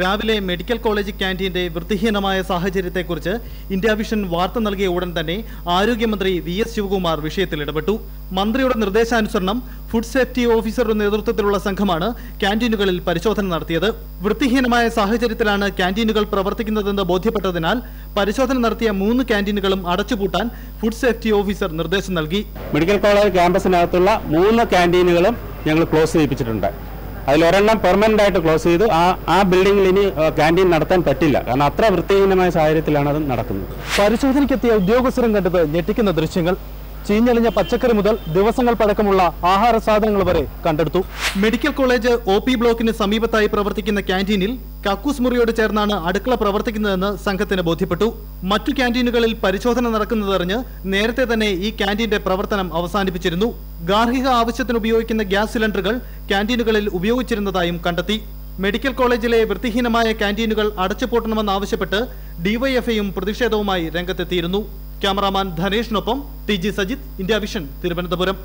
രാവിലെ medical college ക്യാന്റീന്റെ വൃത്തിഹീനമായ സാഹചര്യത്തെക്കുറിച്ച് ഇന്ത്യ വിഷൻ വാർത്ത നൽകിയ ഉടൻ തന്നെ ആരോഗ്യമന്ത്രി വി എസ് ശിവകുമാർ വിഷയത്തിൽ ഇടപെട്ടു. മന്ത്രിയുടെ നിർദ്ദേശാനുസരണം ഫുഡ് സേഫ്റ്റി ഓഫീസറുടെ നേതൃത്വത്തിലുള്ള സംഘമാണ് ക്യാന്റീനുകളിൽ പരിശോധന നടത്തിയത്. വൃത്തിഹീനമായ സാഹചര്യത്തിലാണ് ക്യാന്റീനുകൾ പ്രവർത്തിക്കുന്നതെന്ന് ബോധ്യപ്പെട്ടതിനാൽ പരിശോധന നടത്തിയ മൂന്ന് ക്യാന്റീനുകളും അടച്ചുപൂട്ടാൻ ഫുഡ് സേഫ്റ്റി ഓഫീസർ നിർദ്ദേശം നൽകി. മെഡിക്കൽ കോളേജ് ക്യാമ്പസിനകത്തുള്ള മൂന്ന് ക്യാന്റീനുകളും ഞങ്ങൾ ക്ലോസ് ചെയ്യിപ്പിച്ചിട്ടുണ്ട്. അതിൽ ഒരെണ്ണം പെർമനന്റ് ആയിട്ട് ക്ലോസ് ചെയ്തു. ആ ആ ബിൽഡിംഗിൽ ഇനി ക്യാന്റീൻ നടത്താൻ പറ്റില്ല. കാരണം അത്ര വൃത്തിഹീനമായ സാഹചര്യത്തിലാണ് അത് നടക്കുന്നത്. പരിശോധനയ്ക്കെത്തിയ ഉദ്യോഗസ്ഥരും കണ്ടത് ഞെട്ടിക്കുന്ന ദൃശ്യങ്ങൾ. ചീഞ്ഞളിഞ്ഞ പച്ചക്കറി മുതൽ ദിവസങ്ങൾ പഴക്കമുള്ള ആഹാര സാധനങ്ങൾ വരെ കണ്ടെടുത്തു. മെഡിക്കൽ കോളേജ് ഒ പി ബ്ലോക്കിന് സമീപത്തായി പ്രവർത്തിക്കുന്ന ക്യാന്റീനിൽ കക്കൂസ് മുറിയോട് ചേർന്നാണ് അടുക്കള പ്രവർത്തിക്കുന്നതെന്ന് സംഘത്തിന് ബോധ്യപ്പെട്ടു. മറ്റു ക്യാന്റീനുകളിൽ പരിശോധന നടക്കുന്നതറിഞ്ഞ് നേരത്തെ തന്നെ ഈ ക്യാന്റീന്റെ പ്രവർത്തനം അവസാനിപ്പിച്ചിരുന്നു. ഗാർഹിക ആവശ്യത്തിന് ഉപയോഗിക്കുന്ന ഗ്യാസ് സിലിണ്ടറുകൾ ക്യാന്റീനുകളിൽ ഉപയോഗിച്ചിരുന്നതായും കണ്ടെത്തി. മെഡിക്കൽ കോളേജിലെ വൃത്തിഹീനമായ ക്യാന്റീനുകൾ അടച്ചുപൂട്ടണമെന്നാവശ്യപ്പെട്ട് ഡിവൈഎഫ്ഐയും പ്രതിഷേധവുമായി രംഗത്തെത്തിയിരുന്നു. Cameraman ധനേഷിനൊപ്പം T G Sajith India Vision Thiruvananthapuram.